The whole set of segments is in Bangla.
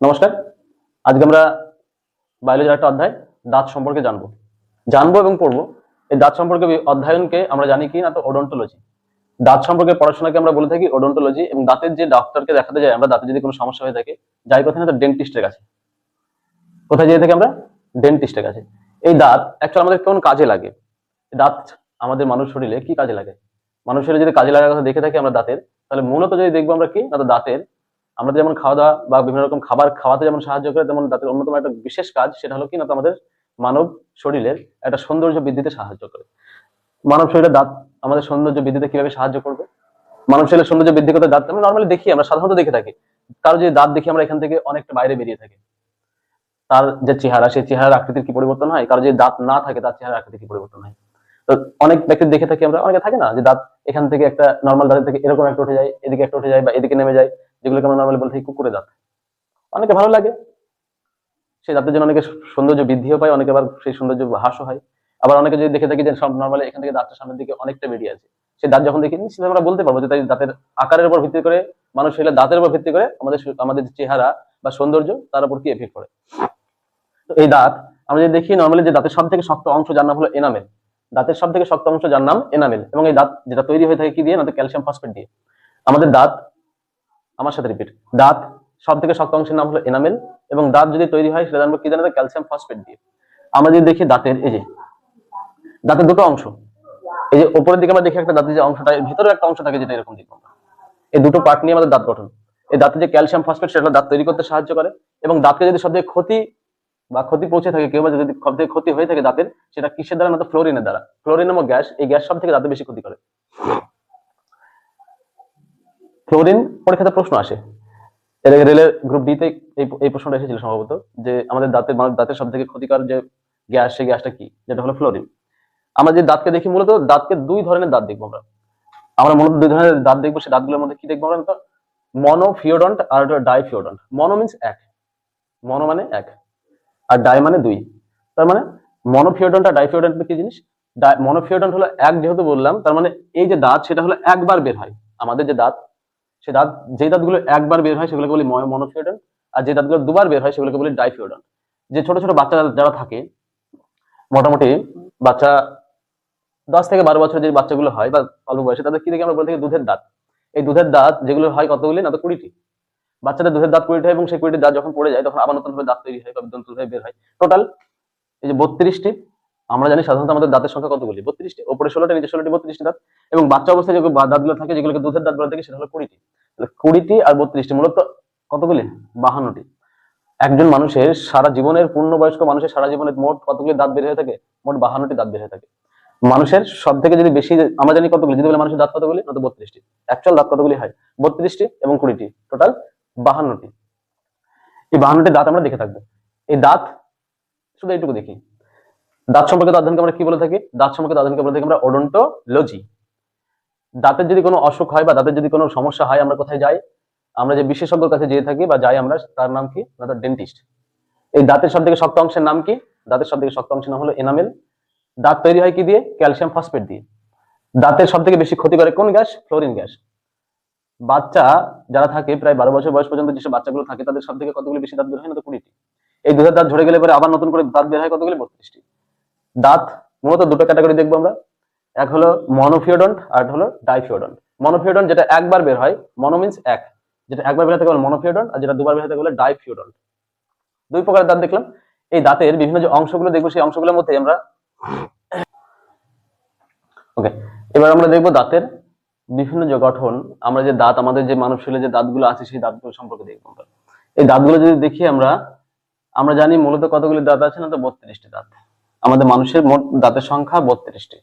নমস্কার। আজকে আমরা বায়োলজির একটা অধ্যায়, দাঁত সম্পর্কে জানব। জানব এবং পড়ব। এই দাঁত সম্পর্কে অধ্যয়নকে আমরা জানি কি না তো ওডোন্টোলজি দাঁত সম্পর্কে পড়াশোনাকে আমরা বলে থাকি ওডোন্টোলজি এবং দাঁতের যে ডাক্তারকে দেখাতে যাই, আমরা দাঁতের যদি কোনো সমস্যা হয়ে থাকে, যাই কোথায় না তো ডেন্টিস্টের কাছে। কোথায় যেয়ে থাকি আমরা? ডেন্টিস্টের কাছে। এই দাঁত অ্যাকচুয়ালি আমাদের কোন কাজে লাগে? দাঁত আমাদের মানুষ শরীরে কি কাজে লাগে? মানুষ শরীরে যদি কাজে লাগার কথা দেখে থাকি আমরা দাঁতের, তাহলে মূলত যদি দেখব আমরা কি, না তো দাঁতের আমরা যেমন খাওয়া দাওয়া বা বিভিন্ন রকম খাবার খাওয়াতে যেমন সাহায্য করে, তেমন দাঁতের অন্যতম একটা বিশেষ কাজ সেটা হলো কি না আমাদের মানব শরীরের একটা সৌন্দর্য বৃদ্ধিতে সাহায্য করে। মানব শরীরের দাঁত আমাদের সৌন্দর্য বৃদ্ধিতে কীভাবে সাহায্য করবে? মানব শরীরের সৌন্দর্য বৃদ্ধি করতে দাঁত, আমরা নর্মালি দেখি, আমরা সাধারণত দেখে থাকি। কারও যে দাঁত দেখি, আমরা এখান থেকে অনেকটা বাইরে বেরিয়ে থাকি। তার যে চেহারা, সেই চেহারার আকৃতির কি পরিবর্তন হয়? কারও যে দাঁত না থাকে, তার চেহারার আকৃতির কি পরিবর্তন হয়? তো অনেক ব্যক্তি দেখে থাকি আমরা, অনেকে থাকে না যে দাঁত এখান থেকে একটা নর্মাল দাঁতের থেকে এরকম একটা উঠে যায়, এদিকে একটা উঠে যায় বা এদিকে নেমে যায়। যেগুলোকে আমরা নর্মালি বলে থাকি কুকুরে দাঁত অনেকে ভালো লাগে, সেই দাঁতের জন্য অনেকে সৌন্দর্য বৃদ্ধিও পায়, অনেকে আবার সেই সৌন্দর্য হ্রাসও হয়। আবার অনেকে যদি দেখে থাকি যে সব নর্মালি এখান থেকে দাঁতটা সামনের দিকে অনেকটা বেরিয়ে আছে, সেই দাঁত যখন দেখি নিশ্চিত আমরা বলতে পারব যে তাই দাঁতের আকারের উপর ভিত্তি করে, মানুষ হলে দাঁতের উপর ভিত্তি করে আমাদের আমাদের চেহারা বা সৌন্দর্য তার উপর কি এফেক্ট করে তো এই দাঁত, আমরা যদি দেখি নর্মালি যে দাঁতের সব থেকে শক্ত অংশ যার নাম হলো এনামেল দাঁতের সব থেকে শক্ত অংশ যার নাম এনামেল এবং এই দাঁত যেটা তৈরি হয়ে থাকে কি দিয়ে? না ক্যালসিয়াম ফসফেট দিয়ে। আমাদের দাঁত আমার সাথে রিপিট দাঁত সব থেকে শক্ত অংশের নাম হলো এনামেল এবং দাঁত যদি তৈরি হয়, সেটা জানব কি জানো ক্যালসিয়াম ফসফেট দিয়ে। আমরা যদি দেখি দাঁতের, এই যে, দাঁতের দুটো অংশ, এই যে উপরের দিকে আমরা দেখি একটা দাঁতের যে অংশটা ভিতরে একটা অংশ থাকে যেটা এরকম দেখব এই দুটো পার্ট নিয়ে আমাদের দাঁত গঠন। এই দাঁতে যে ক্যালসিয়াম ফসফেট সেটা দাঁত তৈরি করতে সাহায্য করে এবং দাঁতকে যদি সব থেকে ক্ষতি বা ক্ষতি পৌঁছে থাকে, কেউ যদি সব থেকে ক্ষতি হয়ে থাকে দাঁতের, সেটা কিসের দ্বারা না তো ফ্লোরিনের দ্বারা। ফ্লোরিন নামক গ্যাস এই গ্যাস সব থেকে দাঁতে বেশি ক্ষতি করে। ফ্লোরিন পরীক্ষাতে প্রশ্ন আসে। এর আগে রেলের গ্রুপ ডিতে এই প্রশ্নটা এসেছিল সম্ভবত, যে আমাদের দাঁতের মানুষ দাঁতের সব থেকে ক্ষতিকর যে গ্যাস, সেই গ্যাসটা কি? যেটা হলো ফ্লোরিন। আমরা যে দাঁতকে দেখি, মূলত দাঁতকে দুই ধরনের দাঁত দেখব আমরা। আমরা মূলত দুই ধরনের দাঁত দেখব সেই দাঁতগুলোর মধ্যে কি দেখব আমরা? তো মনোফিওডন্ট আর ডাইফিওডন্ট। মনো মিন্স এক। মনো মানে এক। আর ডাই মানে দুই। তার মানে মনোফিওডন্ট আর ডাইফিওডন্ট কি জিনিস? মনোফিওডন্ট হলো এক, যেহেতু বললাম, তার মানে এই যে দাঁত, সেটা হলো একবার বের হয়। আমাদের যে দাঁত সে দাঁত যে দাঁতগুলো একবার বের হয় সেগুলোকে বলি মনোফিওডন্ট আর যে দাঁতগুলো দুবার বের হয় সেগুলোকে বলি ডাইফিওডন্ট যে ছোট ছোট বাচ্চা যারা থাকে, মোটামুটি বাচ্চা দশ থেকে বারো বছর যে বাচ্চাগুলো হয় বা অল্প বয়সে, তাদের কি দেখি আমরা বলে থাকি দুধের দাঁত। এই দুধের দাঁত যেগুলো হয় কতগুলি না, তো কুড়িটি। বাচ্চাদের দুধের দাঁত কুড়িটি হয় এবং সেই কুড়িটি দাঁত যখন পড়ে যায়, তখন আবার নতুন ভাবে দাঁত তৈরি হয়, বা দন্ত হয়ে বের হয়। টোটাল এই যে বত্রিশটি, আমরা জানি সাধারণত আমাদের দাঁতের সংখ্যা কতগুলি? বত্রিশটি, ওপরে ষোলোটা, নিচে ষোলোটি, বত্রিশটি দাঁত। এবং বাচ্চা অবস্থায় যে দাঁতগুলো থাকে, যেগুলোকে দুধের দাঁত বলে থাকে, সেটা হলো কুড়িটি। কুড়িটি আর বত্রিশটি, মূলত কতগুলি? বাহান্নটি। একজন মানুষের সারা জীবনের পূর্ণবয়স্ক মানুষের সারা জীবনের মোট কতগুলি দাঁত বের হয়ে থাকে? মোট বাহান্নটি দাঁত বের হয়ে থাকে। মানুষের সব থেকে যদি বেশি, আমরা জানি কতগুলি? যদি বলে মানুষের দাঁত কতগুলি না তো বত্রিশটি। অ্যাকচুয়াল দাঁত কতগুলি হয়? বত্রিশটি এবং কুড়িটি। টোটাল বাহান্নটি। এই বাহান্নটি দাঁত আমরা দেখে থাকব। এই দাঁত, শুধু এইটুকু দেখি। দাঁত সম্পর্কিত অধ্যয়নকে আমরা কি বলে থাকি? দাঁত সম্পর্কিত অধ্যয়নকে বলে থাকি আমরা ওডোন্টোলজি। দাঁতের যদি কোনো অসুখ হয় বা দাঁতের যদি কোনো সমস্যা হয়, আমরা কোথায় যাই? আমরা যে বিশেষজ্ঞর কাছে যেয়ে থাকি বা যাই আমরা, তার নাম কি? ডেন্টিস্ট এই দাঁতের সব থেকে শক্ত অংশের নাম কি? দাঁতের সব থেকে শক্ত অংশের নাম হলো এনামেল দাঁত তৈরি হয় কি দিয়ে? ক্যালসিয়াম ফসফেট দিয়ে। দাঁতের সব থেকে বেশি ক্ষতি করে কোন গ্যাস? Fluorine gas. বাচ্চা যারা থাকে, প্রায় বারো বছর বয়স পর্যন্ত যেসব বাচ্চাগুলো থাকে, তাদের সব থেকে কতগুলি বেশি দাঁত বের হয় না তো কুড়িটি। এই দুধের দাঁত ঝরে গেলে পরে আবার নতুন করে দাঁত বের হয় কতগুলি? বত্রিশটি। দাঁত মূলত দুটো ক্যাটাগরি দেখব আমরা। এক হলো মনোফিওডন্ট, আর হলো ডাইফিওডন্ট। মনোফিওডন্ট যেটা একবার বের হয়, মনো মিন্স এক। যেটা একবার বের হতে গেলে মনোফিওডন্ট, আর যেটা দুবার বের হতে গেলে ডাইফিওডন্ট। দুই প্রকারের দাঁত দেখলাম। এই দাঁতের বিভিন্ন যে অংশগুলো দেখব, সেই অংশগুলোর মধ্যে আমরা ওকে এবার আমরা দেখব দাঁতের বিভিন্ন যে গঠন, আমরা যে দাঁত, আমাদের যে মানুষ শরীরে যে দাঁতগুলো আছে, সেই দাঁতগুলো সম্পর্কে দেখব আমরা। এই দাঁতগুলো যদি দেখি আমরা আমরা জানি মূলত কতগুলি দাঁত আছে না, তো বত্রিশটি দাঁত। আমাদের মানুষের মোট দাঁতের সংখ্যা বত্রিশটি।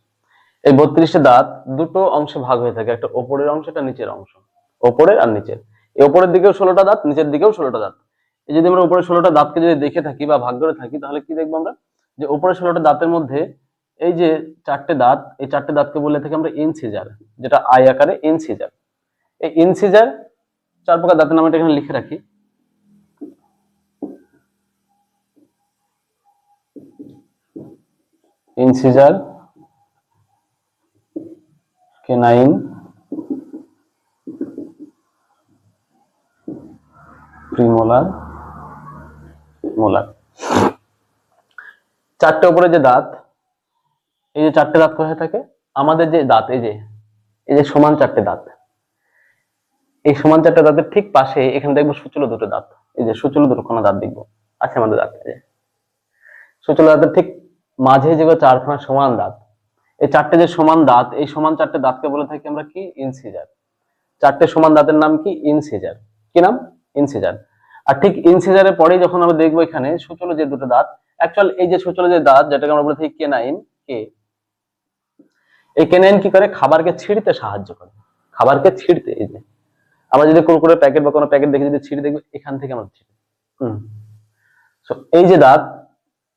এই বত্রিশটি দাঁত দুটো অংশে ভাগ হয়ে থাকে, একটা ওপরের অংশ, একটা নিচের অংশ। ওপরের আর নিচের। এই ওপরের দিকেও ষোলোটা দাঁত, নিচের দিকেও ষোলোটা দাঁত। এই যদি আমরা উপরে ষোলোটা দাঁতকে যদি দেখে থাকি বা ভাগ করে থাকি, তাহলে কি দেখব আমরা? যে উপরে ষোলোটা দাঁতের মধ্যে এই যে চারটে দাঁত, এই চারটে দাঁতকে বলে থাকি আমরা ইনসিজার, যেটা আই আকারে ইনসিজার। এই ইনসিজার চার প্রকার দাঁতের নাম এটা এখানে লিখে রাখি। ইনসিজার কেনাইন প্রিমোলার মোলার চারটে উপরে যে দাঁত, এই যে চারটে দাঁত কোথায় থাকে? আমাদের যে দাঁত, এই যে এই যে সমান চারটে দাঁত, এই সমান চারটে দাঁতের ঠিক পাশে এখানে দেখব সুচলো দুটো দাঁত, এই যে সুচলো দুটো কোনো দাঁত দেখব, আছে আমাদের দাঁত সুচলো দাঁতের ঠিক মাঝে যেগুলো চারখানা সমান দাঁত এই চারটে যে সমান দাঁত, এই সমান চারটে দাঁতকে বলে থাকি আমরা কি? ইনসিজার। চারটে সমান দাঁতের নাম কি? ইনসিজার। কি নাম? ইনসিজার। আর ঠিক ইনসিজারের পরে যখন আমরা দেখব এখানে সুচলো যে দুটো দাঁত অ্যাকচুয়াল এই যে সুচলো যে দাঁত, যেটাকে আমরা বলে থাকি কেনাইন কে? এই কেনাইন কি করে? খাবারকে ছিঁড়তে সাহায্য করে। খাবারকে ছিঁড়তে, এই যে। আমরা যদি কুরকুরে প্যাকেট বা কোনো প্যাকেট দেখে যদি ছিঁড়ে দেখব, এখান থেকে আমরা ছিঁড়ি। হুম। এই যে দাঁত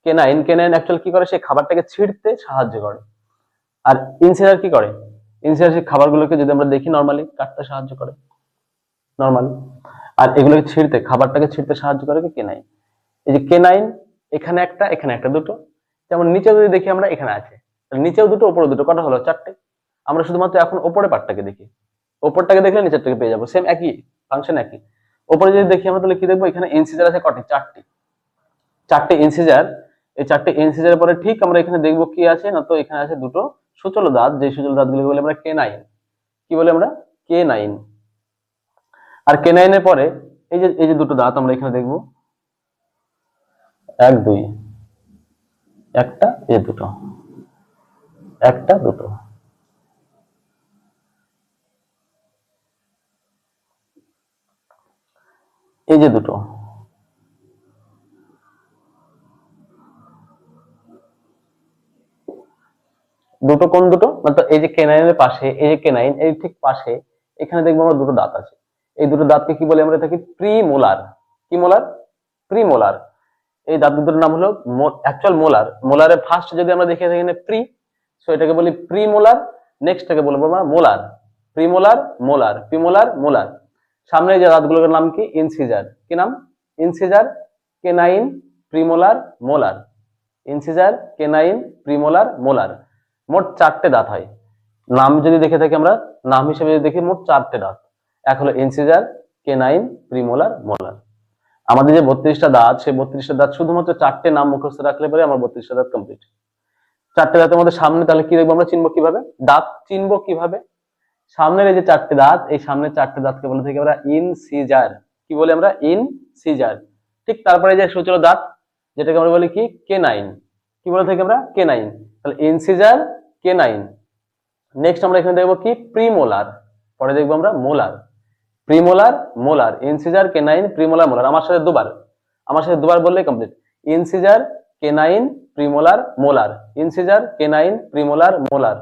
কেনাইন কেনাইন অ্যাকচুয়াল কি করে? সেই খাবারটাকে ছিঁড়তে সাহায্য করে। আর ইনসিজার কি করে? ইনসিজার সেই খাবারগুলোকে যদি আমরা দেখি নর্মালি কাটতে সাহায্য করে। নর্মাল আর এগুলোকে ছিঁড়তে, খাবারটাকে ছিঁড়তে সাহায্য করে কি কেনাইন এই যে কেনাইন এখানে একটা এখানে একটা দুটো। যেমন নিচে যদি দেখি আমরা, এখানে আছে। নিচেও দুটো উপরে দুটো, কটা হলো? চারটে। আমরা শুধুমাত্র এখন ওপরে পার্টটাকে দেখি। ওপরটাকে দেখলে নিচেরটাকে পেয়ে যাব। সেম একই ফাংশন একই। ওপরে যদি দেখি আমরা, তাহলে কি দেখব? এখানে ইনসিজার আছে কটি? চারটি। চারটে ইনসিজার এই চারটে ইনসিজারের পরে ঠিক আমরা এখানে দেখব কি আছে, না তো এখানে আছে দুটো। সুচল দাঁত যে সুচল দাঁতগুলো বলে আমরা কে নাইন কি বলে আমরা? কে নাইন আর কে নাইনের পরে এই যে এই যে দুটো দাঁত আমরা এখানে দেখব। এক, দুই। একটা, এ দুটো। একটা, দুটো। এই যে দুটো। দুটো কোন দুটো না তো এই যে কেনাইনের পাশে, এই যে কেনাইন এই ঠিক পাশে, এখানে দেখব আমরা দুটো দাঁত আছে। এই দুটো দাঁতকে কি বলে আমরা থাকি? প্রিমোলার কি মোলার প্রিমোলার এই দাঁত দুটোর নাম হলো অ্যাকচুয়াল মোলার মোলারের ফার্স্ট যদি আমরা দেখি এখানে প্রি সো এটাকে বলি প্রিমোলার নেক্সটটাকে বলব আমরা molar premolar molar premolar molar সামনে যে দাঁতগুলোর নাম কি? ইনসিজার কি নাম? Incisor canine premolar molar incisor canine premolar molar মোট চারটে দাঁত হয়। নাম যদি দেখে থাকি আমরা, নাম হিসেবে যদি দেখি, মোট চারটে দাঁত। এক হলো ইনসিজার, কেনাইন, প্রিমোলার, মোলার। আমাদের যে বত্রিশটা দাঁত, সেই বত্রিশটা দাঁত শুধুমাত্র চারটে নাম মুখস্থ রাখলে পরে আমার বত্রিশটা দাঁত কমপ্লিট চারটে দাঁতের মধ্যে সামনে তাহলে কি দেখব আমরা? চিনবো কীভাবে? দাঁত চিনবো কীভাবে? সামনের এই যে চারটে দাঁত, এই সামনের চারটে দাঁতকে বলে থাকি আমরা ইনসিজার। কি বলি আমরা? ইনসিজার। ঠিক তারপরে যে সূচল দাঁত, যেটাকে আমরা বলি কি? কে নাইন কি বলে থাকি আমরা? কে নাইন তাহলে ইনসিজার কে নাইন নেক্সট আমরা এখানে দেখব কি? প্রিমোলার পরে দেখব আমরা molar premolar molar incisor canine premolar molar আমার সাথে দুবার। আমার সাথে দুবার বললেই complete incisor canine premolar molar incisor canine premolar molar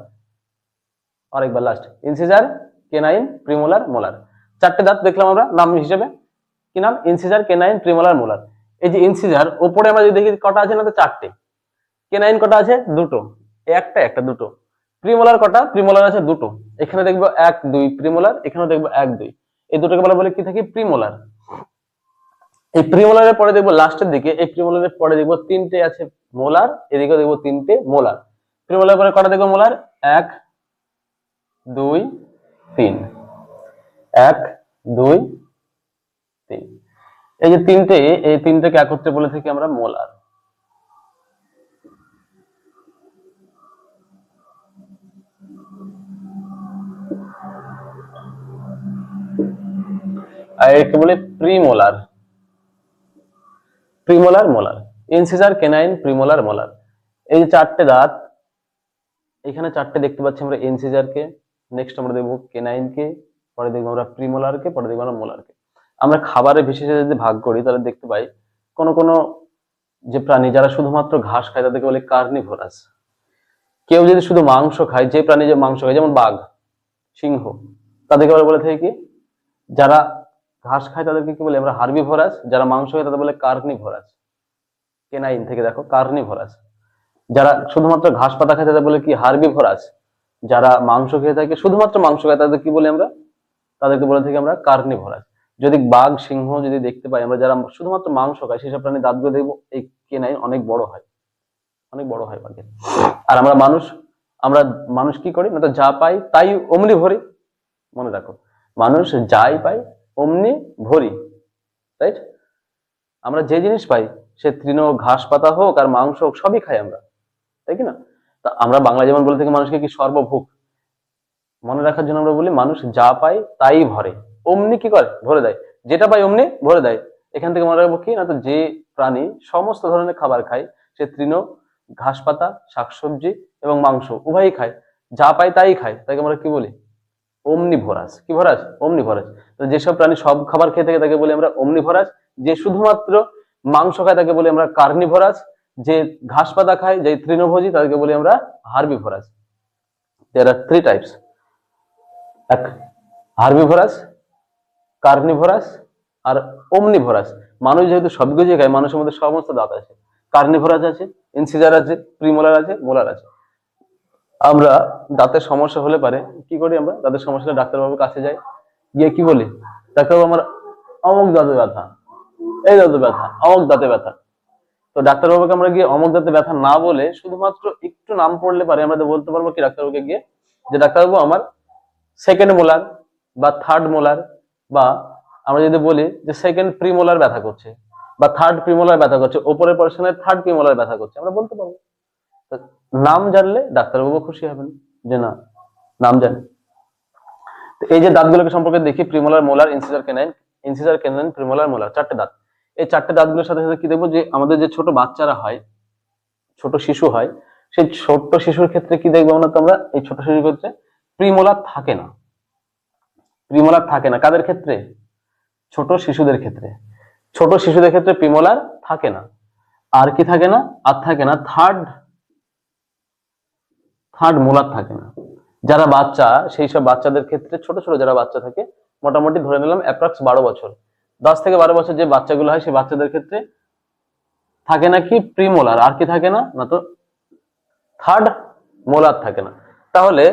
আরেকবার last incisor canine premolar molar চারটে দাঁত দেখলাম আমরা, নাম হিসেবে। কি নাম? ইনসিজার কেনাইন প্রিমোলার মোলার এই যে ইনসিজার উপরে আমরা যদি দেখি কটা আছে না, তো চারটে। কেনাইন কটা আছে? দুটো। একটা একটা, দুটো। প্রিমোলার কটা? প্রিমোলার আছে দুটো। এখানে দেখব এক, দুই প্রিমোলার এখানে দেখব এক, দুই। এই দুটোকে বলা বলে কি থাকে? প্রিমোলার এই প্রিমোলারের পরে দেখব লাস্টের দিকে, এই প্রিমোলারের পরে দেখব তিনটে আছে মোলার এদিকে দেখব তিনটে মোলার। প্রিমোলার পরে কটা দেখব মোলার? এক, দুই, তিন। এক, দুই, তিন। এই যে তিনটে, এই তিনটেকে একত্রে বলে থাকি আমরা মোলার। আর একে বলে premolar. Premolar molar. Incisor, canine, premolar, molar. এই যে চারটে দাঁত, এখানে চারটে দেখতে পাচ্ছি আমরা ইনসিজারকে। নেক্সট আমরা দেখব কেনাইনকে, পরে দেখব আমরা প্রিমোলারকে, পরে দেখব আমরা মোলারকে। আমরা খাবারের বিশেষে যদি ভাগ করি, তাহলে দেখতে পাই কোন কোন যে প্রাণী, যারা শুধুমাত্র ঘাস খায়, তাদেরকে বলে কার্নিভোরাস। কেউ যদি শুধু মাংস খায়, যে প্রাণী যে মাংস খায়, যেমন বাঘ, সিংহ, তাদেরকে বলে থাকি কি? যারা ঘাস খায় তাদেরকে কি বলে? আমরা হার্বিভোরাস যারা মাংস খায় তাদের বলে কার্নিভোরাস কেনাইন থেকে দেখো কার্নিভোরাস যারা শুধুমাত্র ঘাস পাতা খায় তাদের বলে কি? হার্বিভোরাস যারা মাংস খেয়ে থাকে, শুধুমাত্র মাংস খায় তাদের কি বলি আমরা? তাদেরকে বলে থাকি আমরা কার্নিভোরাস যদি বাঘ, সিংহ যদি দেখতে পাই, আমরা যারা শুধুমাত্র মাংস খাই, সেসব প্রাণী দাঁতগুলো দেখব, এই কেনাই অনেক বড় হয়। অনেক বড় হয় বাঘের। আর আমরা মানুষ আমরা মানুষ কি করি? না তো যা পাই, তাই অমনি ভরি। মনে রাখো, মানুষ যাই পাই অমনি ভরি রাইট আমরা যে জিনিস পাই, সে তৃণ ঘাস পাতা হোক আর মাংস হোক, সবই খাই আমরা, তাই কি না? তা আমরা বাংলা যেমন বলে থাকি মানুষকে কি সর্বভোগ, মনে রাখার জন্য আমরা বলি মানুষ যা পায় তাই ভরে, অমনি কি করে? ভরে দেয়, যেটা পায় অমনি ভরে দেয়, এখান থেকে মনে রাখব কি না তো যে প্রাণী সমস্ত ধরনের খাবার খায়, সে তৃণ, ঘাস পাতা, শাকসবজি এবং মাংস, উভয়ই খায়, যা পায় তাই খায়, তাকে আমরা কি বলি? অমনি ভরাস কি ভরাস অমনি ভরাস তো যেসব প্রাণী সব খাবার খেয়ে থাকে তাকে বলি আমরা অমনি ভরাস যে শুধুমাত্র মাংস খায় তাকে বলি আমরা কার্নিভরাস যে ঘাস পাতা খায়, যে তৃণভোজী, তাদেরকে বলি আমরা হার্বিভরাস দেয়ার আর থ্রি টাইপস এক হার্বিভরাস কার্নিভরাস আর অমনিভরাস মানুষ যেহেতু সবকিছু খায়, মানুষের মধ্যে সমস্ত দাঁত আছে। কার্নিভরাস আছে ইনসিজার আছে প্রিমোলার আছে মোলার আছে। আমরা দাঁতের সমস্যা হলে পারে, কি করি আমরা? দাঁতের সমস্যা হলে ডাক্তারবাবুর কাছে যাই, গিয়ে কি বলি? ডাক্তারবাবু আমার অমুক দাঁতে ব্যথা, এই দাঁতে ব্যথা, অমুক দাঁতে ব্যথা। তো ডাক্তারবাবুকে আমরা গিয়ে অমুক দাঁতে ব্যথা না বলে শুধুমাত্র একটু নাম পড়লে পারে, আমরা বলতে পারব কি ডাক্তারবাবুকে গিয়ে যে ডাক্তারবাবু আমার সেকেন্ড মোলার বা থার্ড মোলার বা আমরা যদি বলি যে সেকেন্ড প্রিমোলার ব্যথা করছে বা থার্ড প্রিমোলার ব্যথা করছে, ওপরের পরিশনের থার্ড প্রিমোলার ব্যথা করছে, আমরা বলতে পারব। নাম জানলে ডাক্তারবাবু খুশি হবেন। যে না, নাম জানে। এই যে দাঁতগুলোকে সম্পর্কে দেখি, premolar molar, incisor canine incisor canine premolar molar, চারটে দাঁত। এই চারটে দাঁতগুলোর সাথে সাথে কি দেখব যে আমাদের যে ছোট বাচ্চারা হয়, ছোট শিশু হয়, সেই ছোট্ট শিশুর ক্ষেত্রে কি দেখব আমরা তোমরা? এই ছোট শিশুর ক্ষেত্রে প্রিমোলার থাকে না। প্রিমোলার থাকে না। কাদের ক্ষেত্রে? ছোট শিশুদের ক্ষেত্রে। ছোট শিশুদের ক্ষেত্রে প্রিমোলার থাকে না। আর কি থাকে না? আর থাকে না। থার্ড থার্ড মোলার থাকে না। যারা বাচ্চা, সেই সব বাচ্চাদের ক্ষেত্রে ছোট ছোট যারা বাচ্চা থাকে, মোটামুটি ধরে নিলাম অ্যাপ্রক্স বারো বছর। দশ থেকে বারো বছর যে বাচ্চাগুলো হয়, সেই বাচ্চাদের ক্ষেত্রে থাকে না কি প্রিমোলার? আর কি থাকে না? না তো থার্ড মোলার থাকে না। তাহলে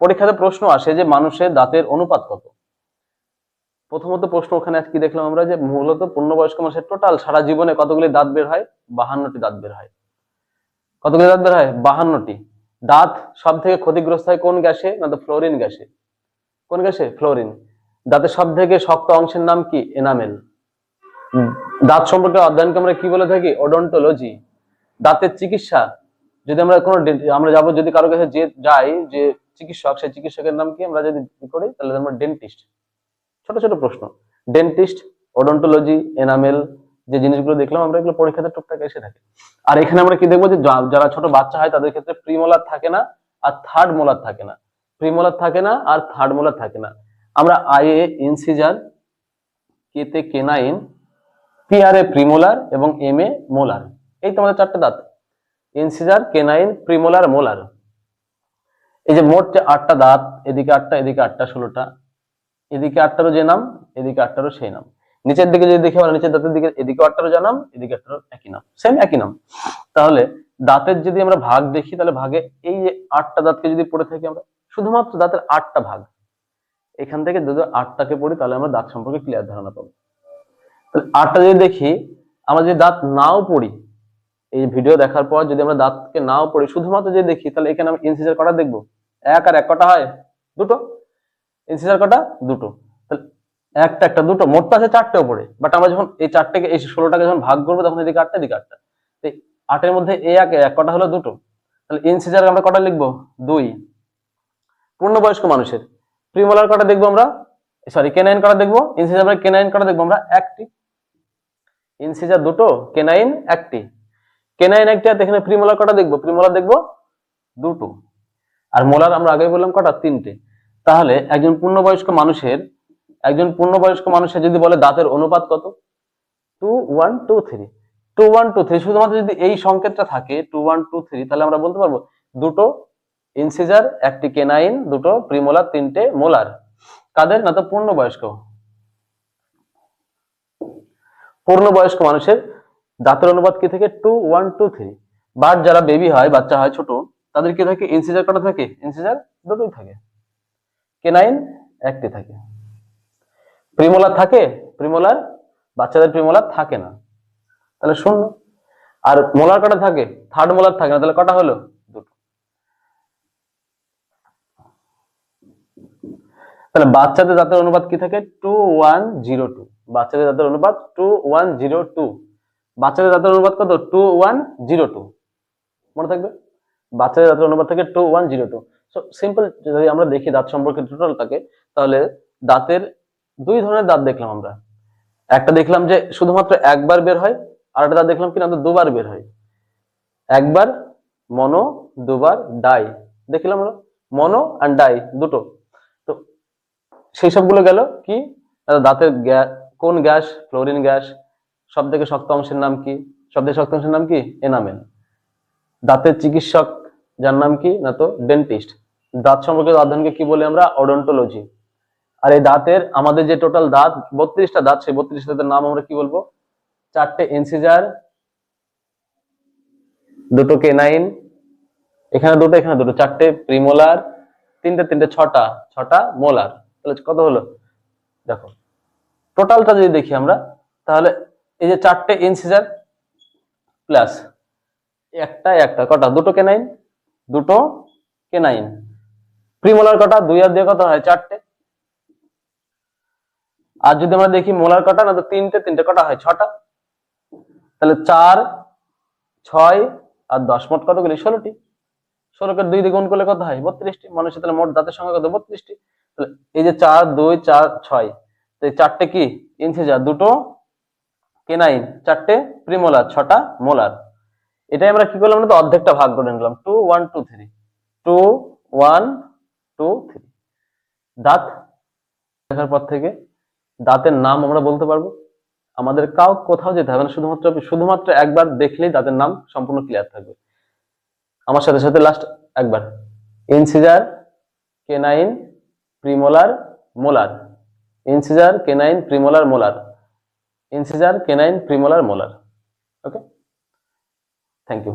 পরীক্ষাতে প্রশ্ন আসে যে মানুষের দাঁতের অনুপাত কত? প্রথমত প্রশ্ন ওখানে কি দেখলাম আমরা যে মূলত পূর্ণবয়স্ক মানুষের টোটাল সারা জীবনে কতগুলি দাঁত বের হয়? বাহান্নটি দাঁত বের হয়। কতগুলি দাঁত বের হয়? বাহান্নটি। দাঁত সব থেকে ক্ষতিগ্রস্ত হয় কোন গ্যাসে? না তো ফ্লোরিন গ্যাসে। কোন গ্যাসে? ফ্লোরিন দাঁতের সব থেকে শক্ত অংশের নাম কি? এনামেল দাঁত সম্পর্কে অধ্যয়নকে আমরা কি বলে থাকি? ওডন্টোলজি দাঁতের চিকিৎসা। যদি আমরা কোনো আমরা যাব যদি কারও কাছে যে যাই যে চিকিৎসক সেই চিকিৎসকের নাম কি আমরা যদি করি? তাহলে আমরা ডেন্টিস্ট ছোট ছোট প্রশ্ন। ডেন্টিস্ট ওডন্টোলজি এনামেল যে জিনিসগুলো দেখলাম, আমরা এগুলো পরীক্ষাতে টুকটাক এসে থাকে। আর এখানে আমরা কি দেখব যে যারা ছোট বাচ্চা হয়, তাদের ক্ষেত্রে প্রিমোলার থাকে না আর থার্ড মোলার থাকে না। প্রিমোলার থাকে না আর থার্ড মোলার থাকে না। আমরা আইএ ইনসিজার কেতে canine P R A premolar এবং এম এ মোলার এই তোমাদের চারটে দাঁত। ইনসিজার কেনাইন প্রিমোলার মোলার এই যে মোট যে আটটা দাঁত, এদিকে আটটা এদিকে আটটা, ষোলোটা। এদিকে আটটারও যে নাম, এদিকে আটটারও সেই নাম। নিচের দিকে যদি দেখি আমরা নিচের দাঁতের দিকে, এদিকে আটটারও যা নাম, এদিকে আটটারও একই নাম সেম একই নাম। তাহলে দাঁতের যদি আমরা ভাগ দেখি, তাহলে ভাগে এই যে আটটা দাঁতকে যদি পড়ে থাকি আমরা, শুধুমাত্র দাঁতের আটটা ভাগ, এখান থেকে যদি আটটাকে পড়ি, তাহলে আমরা দাঁত সম্পর্কে ক্লিয়ার ধারণা পাবো। তাহলে আটটা যদি দেখি, আমরা যদি দাঁত নাও পড়ি, এই ভিডিও দেখার পর যদি আমরা দাঁতকে নাও পড়ি, শুধুমাত্র যদি দেখি, তাহলে এখানে আমরা ইনসিজার কটা দেখব? এক আর এক কটা হয়? দুটো। ইনসিজার কটা? দুটো। একটা একটা, দুটো, মোট আছে চারটে উপরে। বাট আমরা যখন এই চারটেকে, এই ষোলোটাকে যখন ভাগ করব, তখন এদিকে আটটা এদিকে আটটা। এই আটের মধ্যে এ এক এক, কটা হলো দুটো। তাহলে ইনসিজার আমরা কটা লিখব? দুই। পূর্ণবয়স্ক মানুষের। প্রিমোলার কটা দেখব আমরা? সরি কেনাইন কটা দেখব? ইনসিজার কেনাইন কটা দেখব আমরা? একটি। ইনসিজার দুটো কেনাইন একটি। কেনাইন একটি, আর এখানে প্রিমোলার কটা দেখব? প্রিমোলার দেখব দুটো। আর মোলার আমরা আগে বললাম কটা? তিনটে। তাহলে একজন পূর্ণবয়স্ক মানুষের একজন পূর্ণবয়স্ক মানুষের যদি বলে দাঁতের অনুপাত কত? Two one two three. Two one two three, শুধুমাত্র যদি এই সংকেতটা থাকে, টু ওয়ান টু থ্রি, তাহলে আমরা বলতে পারব দুটো ইনসিজার, একটি কেনাইন, দুটো প্রিমোলার, তিনটে মোলার। কাদের? না তো পূর্ণবয়স্ক। পূর্ণবয়স্ক মানুষের দাঁতের অনুপাত কি থাকে? Two one two three. But যারা বেবি হয়, বাচ্চা হয় ছোট, তাদের কি থাকে? ইনসিজার কটা থাকে? ইনসিজার দুটোই থাকে। কেনাইন, একটি থাকে। প্রিমোলার থাকে? প্রিমোলার? বাচ্চাদের প্রিমোলার থাকে না। তাহলে শূন্য। আর মোলার কটা থাকে? থার্ড মোলার থাকে না, তাহলে কটা হলো? দুটো। তাহলে বাচ্চাদের দাঁতের অনুপাত কি থাকে? টু ওয়ান জিরো টু বাচ্চাদের দাঁতের অনুপাত টু ওয়ান জিরো টু বাচ্চাদের দাঁতের অনুপাত কত? টু ওয়ান জিরো টু মনে থাকবে? বাচ্চাদের দাঁতের অনুপাত থাকে two one zero two so simple যদি আমরা দেখি দাঁত সম্পর্কে টোটালটাকে তাহলে দাঁতের দুই ধরনের দাঁত দেখলাম আমরা। একটা দেখলাম যে শুধুমাত্র একবার বের হয়, আর একটা দাঁত দেখলাম কিনা দুবার বের হয়। একবার, মনো, দুবার, ডাই। দেখলাম আমরা, মনো আর ডাই, দুটো। তো সেই সবগুলো গেল কি? দাঁতের কোন গ্যাস? Fluorine gas. সব থেকে শক্ত অংশের নাম কি? সব থেকে শক্ত অংশের নাম কি? এনামেল দাঁতের চিকিৎসক, যার নাম কি? না তো, ডেন্টিস্ট। দাঁত সম্পর্কিত অধ্যয়নকে কি বলি আমরা? অডন্টোলজি। আর এই দাঁতের আমাদের যে টোটাল দাঁত, বত্রিশটা দাঁত, সেই বত্রিশটা দাঁতের নাম আমরা কি বলব? চারটে ইনসিজার দুটো কেনাইন এখানে দুটো এখানে দুটো, চারটে প্রিমোলার তিনটে তিনটে ছটা ছটা মোলার তাহলে কত হলো? দেখো টোটালটা যদি দেখি আমরা, তাহলে এই যে চারটে ইনসিজার প্লাস একটা একটা, কটা? দুটো কেনাইন দুটো কেনাইন প্রিমোলার কটা? দুই আর দিয়ে কত হয়? চারটে। আর যদি আমরা দেখি মোলার কটা, না তো তিনটে তিনটে কটা হয়? ছটা। তাহলে চার, ছয় আর দশ মোট কতগুলি? ষোলোটি। ষোলোকে দুই দিয়ে গুণ করলে কত হয়? বত্রিশটি। মানুষের তাহলে মোট দাঁতের সংখ্যা কত? বত্রিশটি। তাহলে এই যে চার, দুই, চার, ছয়। তো এই চারটে কি? ইনসিজার দুটো কেনাইন চারটে প্রিমোলার ছটা মোলার এটাই আমরা কি করলাম? না তো অর্ধেকটা ভাগ করে নিলাম। Two one two three two one two three দাঁত। দেখার পর থেকে দাঁতের নাম আমরা বলতে পারব। আমাদের কাউ কোথাও যেতে হবে না, শুধুমাত্র শুধুমাত্র একবার দেখলেই দাঁতের নাম সম্পূর্ণ ক্লিয়ার থাকবে। আমার সাথে সাথে লাস্ট একবার। Incisor canine premolar molar incisor canine premolar molar incisor canine premolar molar okay thank you